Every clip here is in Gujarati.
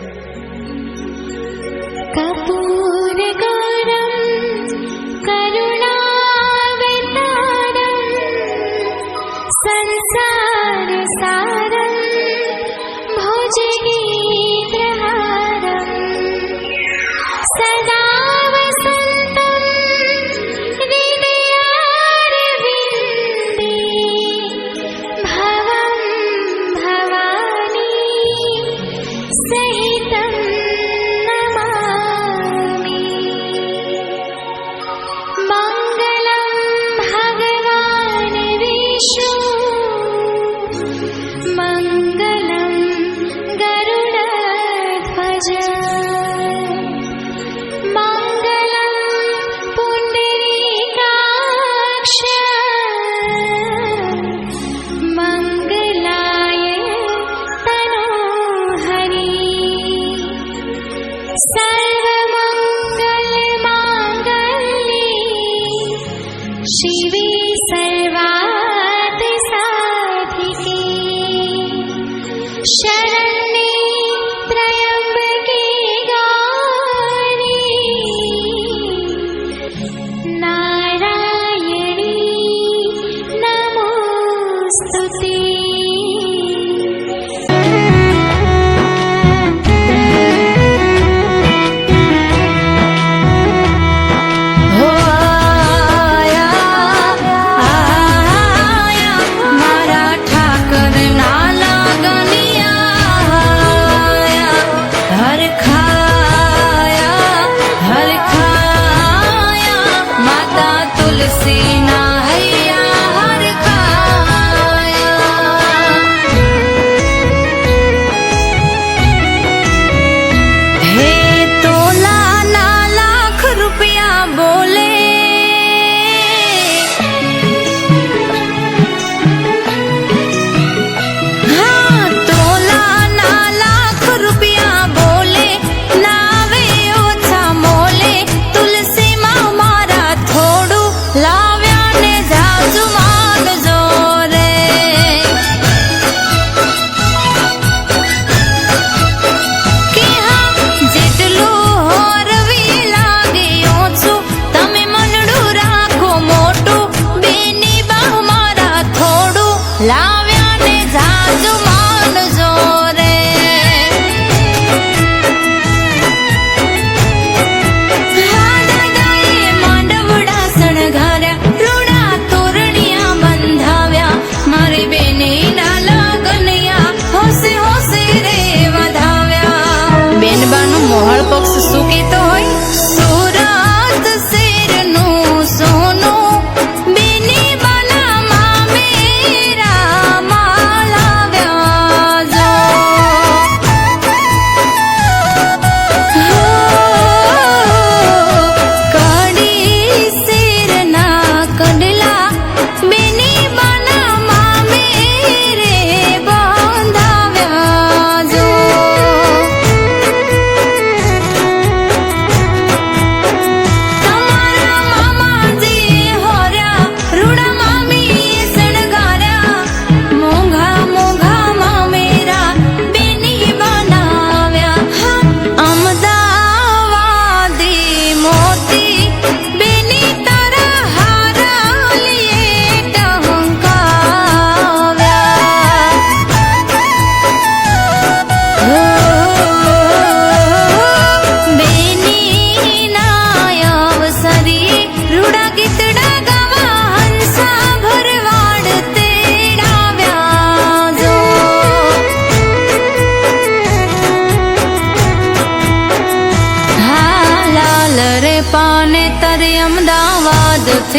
うん。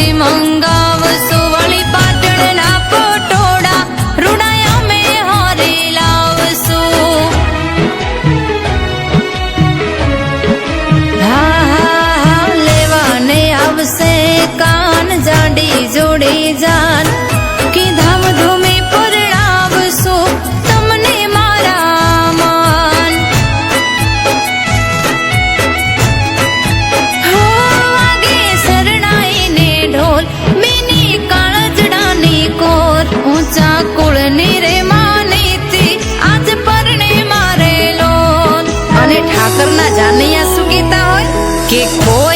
ત્યાંથી મંગાવશું વળી પટોળા રૂડાય અમે હારે લાવશું. હા, લેવાને આવશે કાન, જાડી જોડી જા que coisa.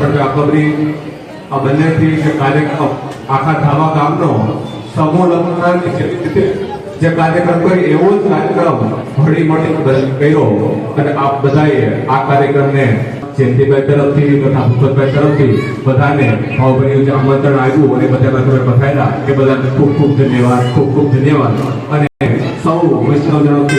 ભાવરી આ બંનેથી જે કાર્યક્રમ આખા ધાવા ગામનો સમૂહ લગ્ન જે જે કાર્યક્રમ કર્યો, એવો જ કાર્યક્રમ ઘણી મળી કર્યો અને આપ બધાએ આ કાર્યક્રમને જયંતિભાઈ તરફથી તથા ભૂપતભાઈ તરફથી બધાને ભાવભર્યું જે આમંત્રણ આવ્યું અને બધાના તમે બધાયેલા એ બધાને ખૂબ ખૂબ ધન્યવાદ, ખૂબ ખૂબ ધન્યવાદ. અને સૌ વૈષ્ણવજનો કે